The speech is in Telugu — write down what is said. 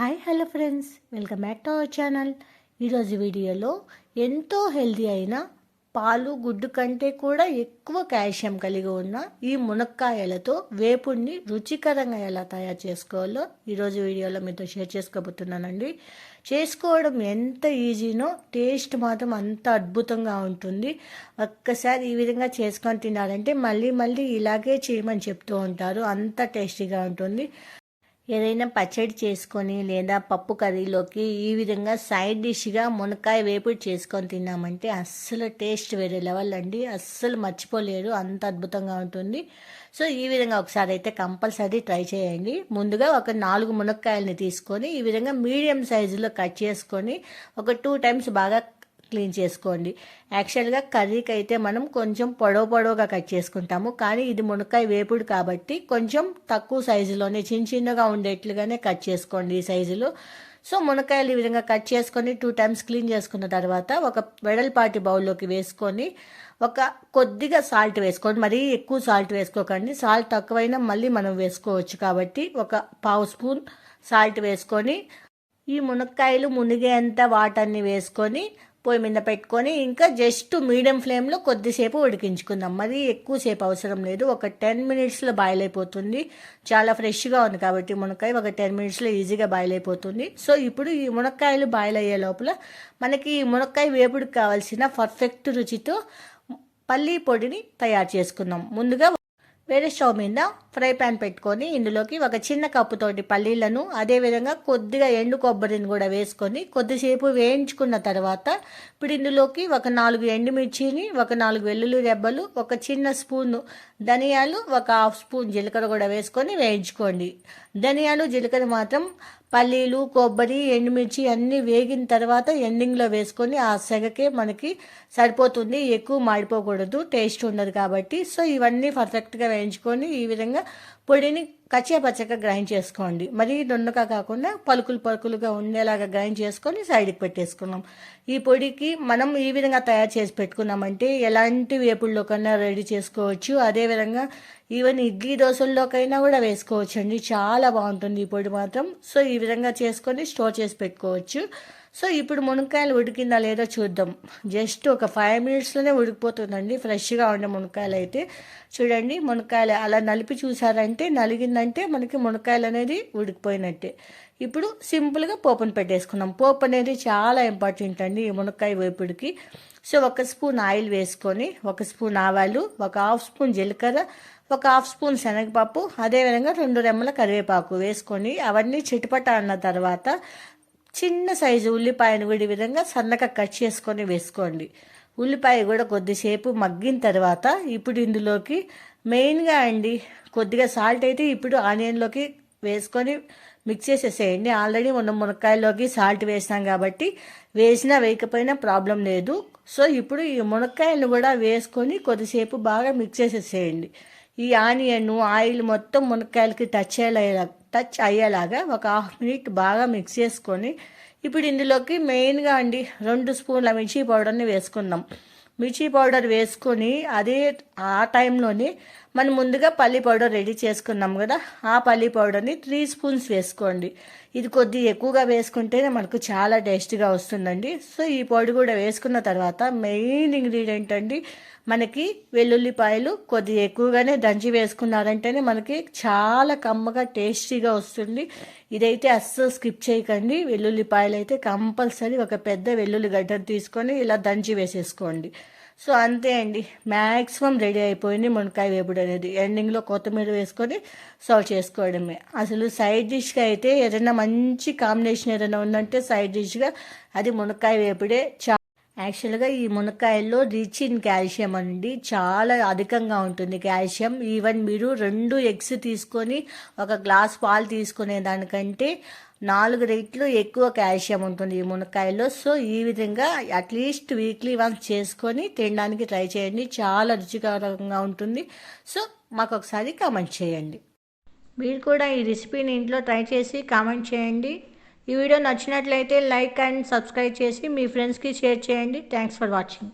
Hi hello friends. Welcome back to our channel. ఈరోజు వీడియోలో ఎంతో హెల్దీ అయిన పాలు గుడ్డు కంటే కూడా ఎక్కువ కాల్షియం కలిగి ఉన్న ఈ మునక్కాయలతో వేపుడిని రుచికరంగా ఎలా తయారు చేసుకోవాలో ఈరోజు వీడియోలో మీతో షేర్ చేసుకోబోతున్నానండి. చేసుకోవడం ఎంత ఈజీనో టేస్ట్ మాత్రం అంత అద్భుతంగా ఉంటుంది. ఒక్కసారి ఈ విధంగా చేసుకొని తినాలంటే మళ్ళీ మళ్ళీ ఇలాగే చేయమని చెప్తూ ఉంటారు. అంత టేస్టీగా ఉంటుంది. ఏదైనా పచ్చడి చేసుకొని లేదా పప్పు కర్రీలోకి ఈ విధంగా సైడ్ డిష్గా మునక్కాయ వేపుడు చేసుకొని తిన్నామంటే అస్సలు టేస్ట్ వేరే లెవెల్ అండి. అస్సలు మర్చిపోలేరు. అంత అద్భుతంగా ఉంటుంది. సో ఈ విధంగా ఒకసారి అయితే కంపల్సరీ ట్రై చేయండి. ముందుగా ఒక నాలుగు మునక్కాయలని తీసుకొని ఈ విధంగా మీడియం సైజులో కట్ చేసుకొని ఒక టూ టైమ్స్ బాగా క్లీన్ చేసుకోండి. యాక్చువల్గా కర్రీకి అయితే మనం కొంచెం పొడవు పొడవుగా కట్ చేసుకుంటాము. కానీ ఇది మునక్కాయ వేపుడు కాబట్టి కొంచెం తక్కువ సైజులోనే చిన్న చిన్నగా ఉండేట్లుగానే కట్ చేసుకోండి ఈ సైజులో. సో మునక్కాయలు ఈ విధంగా కట్ చేసుకొని టూ టైమ్స్ క్లీన్ చేసుకున్న తర్వాత ఒక వెడల్పాటి బౌల్లోకి వేసుకొని ఒక కొద్దిగా సాల్ట్ వేసుకోండి. మరీ ఎక్కువ సాల్ట్ వేసుకోకండి. సాల్ట్ తక్కువైనా మళ్ళీ మనం వేసుకోవచ్చు కాబట్టి ఒక పావు స్పూన్ సాల్ట్ వేసుకొని ఈ మునక్కాయలు మునిగేంత వాటర్ని వేసుకొని పొయ్యి మీద పెట్టుకొని ఇంకా జస్ట్ మీడియం ఫ్లేమ్లో కొద్దిసేపు ఉడికించుకుందాం. మరి ఎక్కువసేపు అవసరం లేదు. ఒక టెన్ మినిట్స్లో బాయిల్ అయిపోతుంది. చాలా ఫ్రెష్గా ఉంది కాబట్టి మునక్కాయ ఒక టెన్ మినిట్స్లో ఈజీగా బాయిల్ అయిపోతుంది. సో ఇప్పుడు ఈ మునక్కాయలు బాయిల్ అయ్యే లోపల మనకి ఈ మునక్కాయ వేపుడికి కావాల్సిన పర్ఫెక్ట్ రుచితో పల్లీ పొడిని తయారు చేసుకుందాం. ముందుగా వేరే స్టవ్ మీద ఫ్రై ప్యాన్ పెట్టుకొని ఇందులోకి ఒక చిన్న కప్పుతోటి పల్లీలను అదేవిధంగా కొద్దిగా ఎండు కొబ్బరిని కూడా వేసుకొని కొద్దిసేపు వేయించుకున్న తర్వాత ఇప్పుడు ఇందులోకి ఒక నాలుగు ఎండుమిర్చిని ఒక నాలుగు వెల్లుల్లి రెబ్బలు ఒక చిన్న స్పూన్ ధనియాలు ఒక హాఫ్ స్పూన్ జీలకర్ర కూడా వేసుకొని వేయించుకోండి. ధనియాలు జీలకర్ర మాత్రం పల్లీలు కొబ్బరి ఎండుమిర్చి అన్నీ వేగిన తర్వాత ఎండింగ్లో వేసుకొని ఆ సెగకే మనకి సరిపోతుంది. ఎక్కువ మాడిపోకూడదు టేస్ట్ ఉండదు కాబట్టి. సో ఇవన్నీ పర్ఫెక్ట్గా వేయించుకొని ఈ విధంగా పొడిని పచ్చగా గ్రైండ్ చేసుకోండి. మరీ దొండగా కాకుండా పలుకులు పలుకులుగా ఉండేలాగా గ్రైండ్ చేసుకొని సైడ్కి పెట్టేసుకున్నాం. ఈ పొడికి మనం ఈ విధంగా తయారు చేసి పెట్టుకున్నామంటే ఎలాంటి వేపుల్లోకైనా రెడీ చేసుకోవచ్చు. అదేవిధంగా ఈవెన్ ఇడ్లీ దోశల్లోకైనా కూడా వేసుకోవచ్చు అండి చాలా బాగుంటుంది ఈ పొడి మాత్రం. సో ఈ విధంగా చేసుకొని స్టోర్ చేసి పెట్టుకోవచ్చు. సో ఇప్పుడు మునక్కాయలు ఉడికిందా లేదో చూద్దాం. జస్ట్ ఒక ఫైవ్ మినిట్స్లోనే ఉడికిపోతుందండి. ఫ్రెష్గా ఉండే మునక్కాయలు అయితే. చూడండి మునక్కాయలు అలా నలిపి చూసారంటే నలిగిందంటే మనకి మునక్కాయలు అనేది ఉడికిపోయినట్టే. ఇప్పుడు సింపుల్గా పోపును పెట్టేసుకున్నాం పోపు అనేది చాలా ఇంపార్టెంట్ అండి ఈ మునక్కాయ వేపుడికి. సో ఒక స్పూన్ ఆయిల్ వేసుకొని ఒక స్పూన్ ఆవాలు ఒక హాఫ్ స్పూన్ జీలకర్ర ఒక హాఫ్ స్పూన్ శనగపప్పు అదేవిధంగా రెండు రెమ్మల కరివేపాకు వేసుకొని అవన్నీ చిటపట అన్న తర్వాత చిన్న సైజు ఉల్లిపాయను కూడా ఈ విధంగా సన్నగా కట్ చేసుకొని వేసుకోండి. ఉల్లిపాయ కూడా కొద్దిసేపు మగ్గిన తర్వాత ఇప్పుడు ఇందులోకి మెయిన్గా అండి కొద్దిగా సాల్ట్ అయితే ఇప్పుడు ఆనియన్లోకి వేసుకొని మిక్స్ చేసేసేయండి. ఆల్రెడీ మనం మునక్కాయలోకి సాల్ట్ వేసాం కాబట్టి వేసినా వేయకపోయినా ప్రాబ్లం లేదు. సో ఇప్పుడు ఈ మునక్కాయలను కూడా వేసుకొని కొద్దిసేపు బాగా మిక్స్ చేసేసేయండి. ఈ ఆనియన్ ఆయిల్ మొత్తం మునక్కాయలకి టచ్ అయ్యేలా టచ్ అయ్యేలాగా ఒక హాఫ్ మినిట్ బాగా మిక్స్ చేసుకొని ఇప్పుడు ఇందులోకి మెయిన్గా అండి రెండు స్పూన్ల మిర్చి పౌడర్ని వేసుకుందాం. మిర్చి పౌడర్ వేసుకొని అదే ఆ టైంలోనే మనం ముందుగా పల్లి పౌడర్ రెడీ చేసుకున్నాం కదా ఆ పల్లి పౌడర్ని త్రీ స్పూన్స్ వేసుకోండి. ఇది కొద్ది ఎక్కువగా వేసుకుంటేనే మనకు చాలా టేస్టీగా వస్తుందండి. సో ఈ పొడి కూడా వేసుకున్న తర్వాత మెయిన్ ఇంగ్రీడియంట్ అండి మనకి వెల్లుల్లిపాయలు కొద్ది ఎక్కువగానే దంచి వేసుకున్నారంటేనే మనకి చాలా కమ్మగా టేస్టీగా వస్తుంది. ఇదైతే అస్సలు స్కిప్ చేయకండి. వెల్లుల్లిపాయలు అయితే కంపల్సరీ ఒక పెద్ద వెల్లుల్లి గడ్డను తీసుకొని ఇలా దంచి వేసేసుకోండి. సో అంతే అండి. మ్యాక్సిమం రెడీ అయిపోయింది మునక్కాయ వేపుడు అనేది. ఎండింగ్లో కొత్తిమీర వేసుకొని సర్వ్ చేసుకోవడమే. అసలు సైడ్ డిష్గా అయితే ఏదైనా మంచి కాంబినేషన్ ఏదైనా ఉందంటే సైడ్ డిష్గా అది మునక్కాయ వేపుడే చా యాక్చువల్గా ఈ మునక్కాయల్లో రిచ్ ఇన్ కాల్షియం అండి. చాలా అధికంగా ఉంటుంది కాల్షియం ఈవెన్ మీరు రెండు ఎగ్స్ తీసుకొని ఒక గ్లాస్ పాలు తీసుకునే దానికంటే నాలుగు రెట్లు ఎక్కువ కాల్షియం ఉంటుంది ఈ మునక్కాయలో సో ఈ విధంగా అట్లీస్ట్ వీక్లీ వన్స్ చేసుకొని తినడానికి ట్రై చేయండి. చాలా రుచికరంగా ఉంటుంది. సో మాకు ఒకసారి కామెంట్ చేయండి. మీరు కూడా ఈ రెసిపీని ఇంట్లో ట్రై చేసి కామెంట్ చేయండి. ఈ వీడియో నచ్చినట్లయితే లైక్ అండ్ సబ్స్క్రైబ్ చేసి మీ ఫ్రెండ్స్కి షేర్ చేయండి. Thanks for watching.